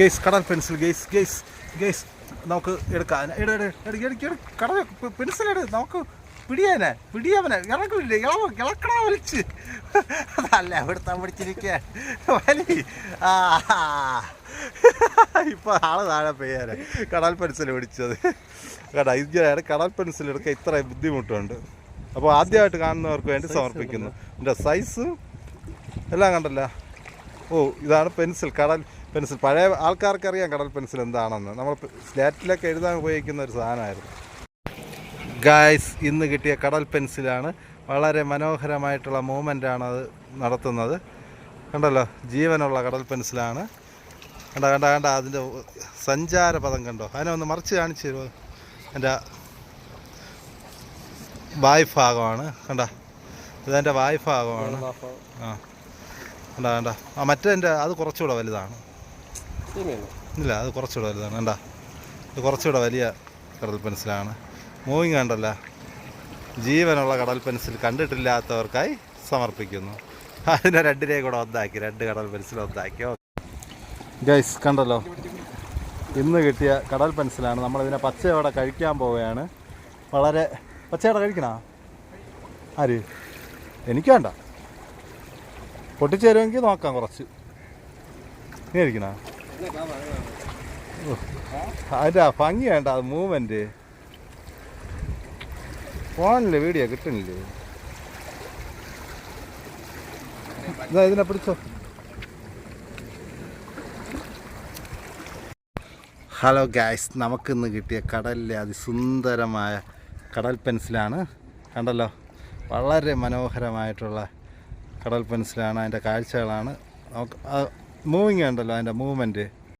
Guys കടൽ pencil guys guys guys നമുക്ക് എടുക്കാം. എട് എട് എട് എടുക്ക് എടുക്ക് കടൽ പെൻസിൽ എടു നമുക്ക് പിടിയാനെ പിടിയാവനെ ഇറങ്ങില്ലേ ഇളവ ഇളക്കടാ വലിച്ച്. അതല്ല എവിടുത്തെ പിടിച്ചിരിക്കുക വലി ആ ഇപ്പൊ ആൾ താഴെ പെയ്യാനെ. കടൽ പെൻസിൽ പിടിച്ചത്. കേട്ടാ ഇങ്ങനെ കടൽ പെൻസിൽ എടുക്കാൻ ഇത്ര ബുദ്ധിമുട്ടുണ്ട്. അപ്പോൾ ആദ്യമായിട്ട് കാണുന്നവർക്ക് വേണ്ടി സമർപ്പിക്കുന്നു. എന്റെ സൈസ് എല്ലാം കണ്ടല്ല. ഓ ഇതാണ് പെൻസിൽ കടൽ പെൻസിൽ. പഴയ ആൾക്കാർക്ക് അറിയാം കടൽ പെൻസിൽ എന്താണെന്ന്. നമ്മൾ സ്ലേറ്റിലൊക്കെ എഴുതാൻ ഉപയോഗിക്കുന്ന ഒരു സാധനമായിരുന്നു. ഗായ്സ് ഇന്ന് കിട്ടിയ കടൽ പെൻസിലാണ് വളരെ മനോഹരമായിട്ടുള്ള മൂവ്മെന്റാണ് അത് നടത്തുന്നത്. കണ്ടല്ലോ ജീവനുള്ള കടൽ പെൻസിലാണ്. കണ്ട കണ്ട കണ്ട അതിന്റെ സഞ്ചാരപഥം കണ്ടോ. അതിനെ ഒന്ന് മറിച്ച് കാണിച്ചു തരുമോ? എന്റെ വായ് ഭാഗമാണ് കണ്ട ഇതെന്റെ വായ് ഭാഗമാണ് ആ കണ്ട കണ്ട. ആ മറ്റേ അത് കുറച്ചുകൂടെ വലുതാണ്. ഇല്ല അത് കുറച്ചുകൂടെ വലുതാണ്. കണ്ട ഇത് കുറച്ചുകൂടെ വലിയ കടൽ പെൻസിലാണ്. മൂവിങ് കണ്ടല്ല ജീവനുള്ള കടൽ പെൻസിൽ കണ്ടിട്ടില്ലാത്തവർക്കായി സമർപ്പിക്കുന്നു. അതിനെ രണ്ടിനെ കൂടെ ഒന്നാക്കി രണ്ട് കടൽ പെൻസിൽ ഒന്നാക്കി. ഗൈസ് കണ്ടല്ലോ. ഇന്ന് കിട്ടിയ കടൽ പെൻസിലാണ്. നമ്മളിതിനെ പച്ചയോടെ കഴിക്കാൻ പോവുകയാണ്. വളരെ പച്ചയോടെ കഴിക്കണോ? ആര്? എനിക്ക് വേണ്ട. പൊട്ടിച്ചേരുമെങ്കിൽ നോക്കാം കുറച്ച്. നീ കഴിക്കണ? അതിന്റെ ഭംഗി വേണ്ട അത് മൂവ്മെന്റ് ഫോണിൽ വീഡിയോ കിട്ടണില്ലേ ഇതാ ഇതിനെ പിടിച്ചോ. ഹലോ ഗായ്സ് നമുക്കിന്ന് കിട്ടിയ കടലിലെ അതിസുന്ദരമായ കടൽ പെൻസിലാണ്. കണ്ടല്ലോ വളരെ മനോഹരമായിട്ടുള്ള കടൽ പെൻസിലാണ് അതിന്റെ കാഴ്ചകളാണ്. നമുക്ക് മൂവിങ് ഉണ്ടല്ലോ അതിന്റെ മൂവ്മെന്റ്